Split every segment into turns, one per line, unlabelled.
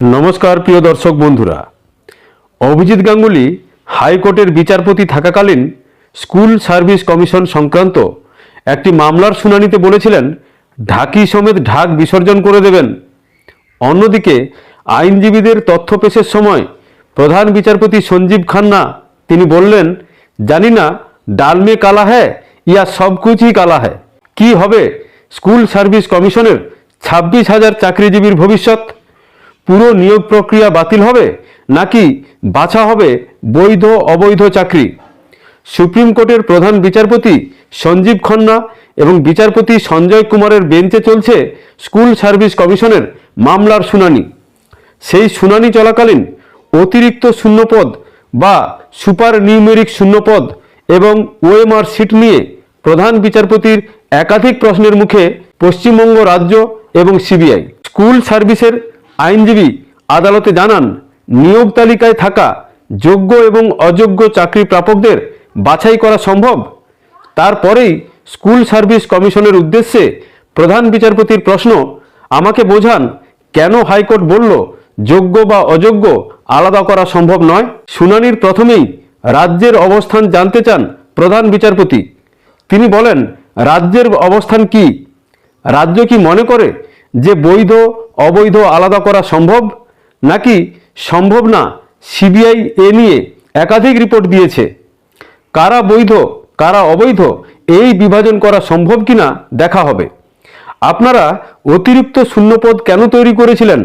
নমস্কার, প্রিয় দর্শক বন্ধুরা। অভিজিৎ গাঙ্গুলি হাইকোর্টের বিচারপতি থাকাকালীন স্কুল সার্ভিস কমিশন সংক্রান্ত একটি মামলার শুনানিতে বলেছিলেন, ঢাকি সমেত ঢাক বিসর্জন করে দেবেন। অন্যদিকে আইনজীবীদের তথ্য পেশের সময় প্রধান বিচারপতি সঞ্জীব খান্না, তিনি বললেন, জানি না ডাল মে কালা হ্যায় ইয়া সব কুচই কালা হ্যায়। কি হবে স্কুল সার্ভিস কমিশনের ছাব্বিশ হাজার চাকরিজীবীর ভবিষ্যৎ? পুরো নিয়োগ প্রক্রিয়া বাতিল হবে নাকি বাছা হবে বৈধ অবৈধ চাকরি? সুপ্রিম কোর্টের প্রধান বিচারপতি সঞ্জীব খন্না এবং বিচারপতি সঞ্জয় কুমারের বেঞ্চে চলছে স্কুল সার্ভিস কমিশনের মামলার শুনানি। সেই শুনানি চলাকালীন অতিরিক্ত শূন্যপদ বা সুপার নিউমেরিক শূন্যপদ এবং ওএমআর সিট নিয়ে প্রধান বিচারপতির একাধিক প্রশ্নের মুখে পশ্চিমবঙ্গ রাজ্য এবং সিবিআই। স্কুল সার্ভিসের আইনজীবী আদালতে জানান, নিয়োগ তালিকায় থাকা যোগ্য এবং অযোগ্য চাকরি প্রাপকদের বাছাই করা সম্ভব। তারপরেই স্কুল সার্ভিস কমিশনের উদ্দেশ্যে প্রধান বিচারপতির প্রশ্ন, আমাকে বোঝান কেন হাইকোর্ট বলল যোগ্য বা অযোগ্য আলাদা করা সম্ভব নয়? শুনানির প্রথমেই রাজ্যের অবস্থান জানতে চান প্রধান বিচারপতি। তিনি বলেন, রাজ্যের অবস্থান কি? রাজ্য কি মনে করে যে বৈধ, অবৈধ আলাদা করা সম্ভব? নাকি সম্ভব না সিবিআই এ নিয়ে একাধিক রিপোর্ট দিয়েছে? কারা বৈধ, কারা অবৈধ এই বিভাজন করা সম্ভব কিনা দেখা হবে। আপনারা অতিরিক্ত শূন্যপদ কেন তৈরি করেছিলেন?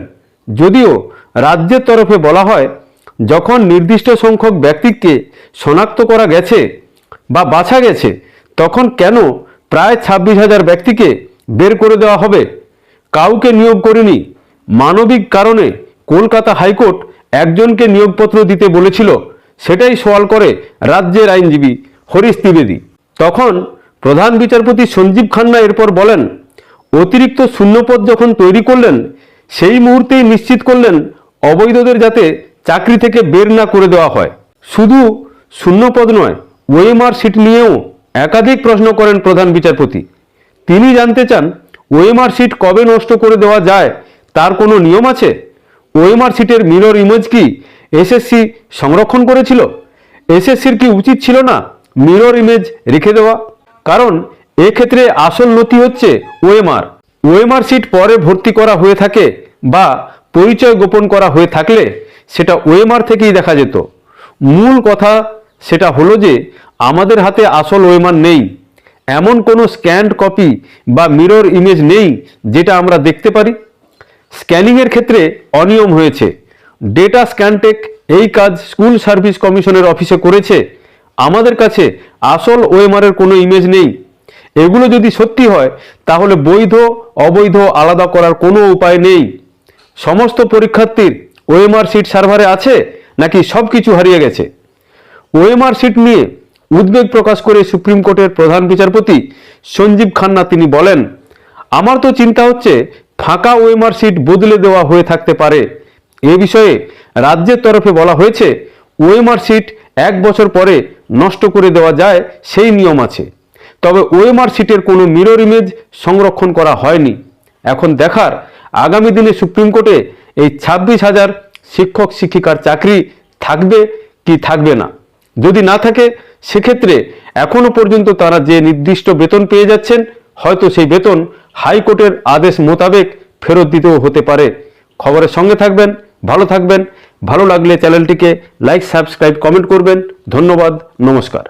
যদিও রাজ্যের তরফে বলা হয়, যখন নির্দিষ্ট সংখ্যক ব্যক্তিকে শনাক্ত করা গেছে বা বাছা গেছে, তখন কেন প্রায় ছাব্বিশ হাজার ব্যক্তিকে বের করে দেওয়া হবে? কাউকে নিয়োগ করেনি। মানবিক কারণে কলকাতা হাইকোর্ট একজনকে নিয়োগপত্র দিতে বলেছিল। সেটাই সওয়াল করে রাজ্যের আইনজীবী হরিশ দ্বিবেদী তখন প্রধান বিচারপতি সঞ্জীব খান্না এরপর বলেন, অতিরিক্ত শূন্যপদ যখন তৈরি করলেন, সেই মুহূর্তেই নিশ্চিত করলেন অবৈধদের যাতে চাকরি থেকে বের না করে দেওয়া হয়। শুধু শূন্যপদ নয়, ওয়েমার সিট নিয়েও একাধিক প্রশ্ন করেন প্রধান বিচারপতি। তিনি জানতে চান ওএমআর সিট কবে নষ্ট করে দেওয়া যায়, তার কোনো নিয়ম আছে? ওএমআর সিটের মিরর ইমেজ কি এসএসসি সংরক্ষণ করেছিল? এসএসসির কি উচিত ছিল না মিরর ইমেজ রেখে দেওয়া? কারণ এক্ষেত্রে আসল নথি হচ্ছে ওএমআর। ওএমআর সিট পরে ভর্তি করা হয়ে থাকে বা পরিচয় গোপন করা হয়ে থাকলে সেটা ওএমআর থেকেই দেখা যেত। মূল কথা সেটা হলো যে আমাদের হাতে আসল ওএমআর নেই। এমন কোনো স্ক্যান্ড কপি বা মিরর ইমেজ নেই যেটা আমরা দেখতে পারি। স্ক্যানিংয়ের ক্ষেত্রে অনিয়ম হয়েছে। ডেটা স্ক্যানটেক এই কাজ স্কুল সার্ভিস কমিশনের অফিসে করেছে। আমাদের কাছে আসল ওএমআর এর কোনো ইমেজ নেই। এগুলো যদি সত্যি হয়, তাহলে বৈধ, অবৈধ আলাদা করার কোনো উপায় নেই। সমস্ত পরীক্ষার্থীর ওএমআর সিট সার্ভারে আছে নাকি সব কিছু হারিয়ে গেছে? ওএমআর সিট নিয়ে উদ্বেগ প্রকাশ করে সুপ্রিম কোর্টের প্রধান বিচারপতি সঞ্জীব খান্না তিনি বলেন, আমার তো চিন্তা হচ্ছে ফাঁকা ওএমআর সিট বদলে দেওয়া হয়ে থাকতে পারে। এ বিষয়ে রাজ্যের তরফে বলা হয়েছে, ওএমআর সিট এক বছর পরে নষ্ট করে দেওয়া যায় সেই নিয়ম আছে। তবে ওএমআর সিটের কোনো মিরর ইমেজ সংরক্ষণ করা হয়নি। এখন দেখার আগামী দিনে সুপ্রিম কোর্টে এই ছাব্বিশ হাজার শিক্ষক শিক্ষিকার চাকরি থাকবে কি থাকবে না? যদি না থাকে, সেক্ষেত্রে এখনও পর্যন্ত তারা যে নির্দিষ্ট বেতন পেয়ে যাচ্ছেন, হয়তো সেই বেতন হাইকোর্টের আদেশ মোতাবেক ফেরত দিতেও হতে পারে। খবরের সঙ্গে থাকবেন, ভালো থাকবেন। ভালো লাগলে চ্যানেলটিকে লাইক, সাবস্ক্রাইব, কমেন্ট করবেন। ধন্যবাদ, নমস্কার।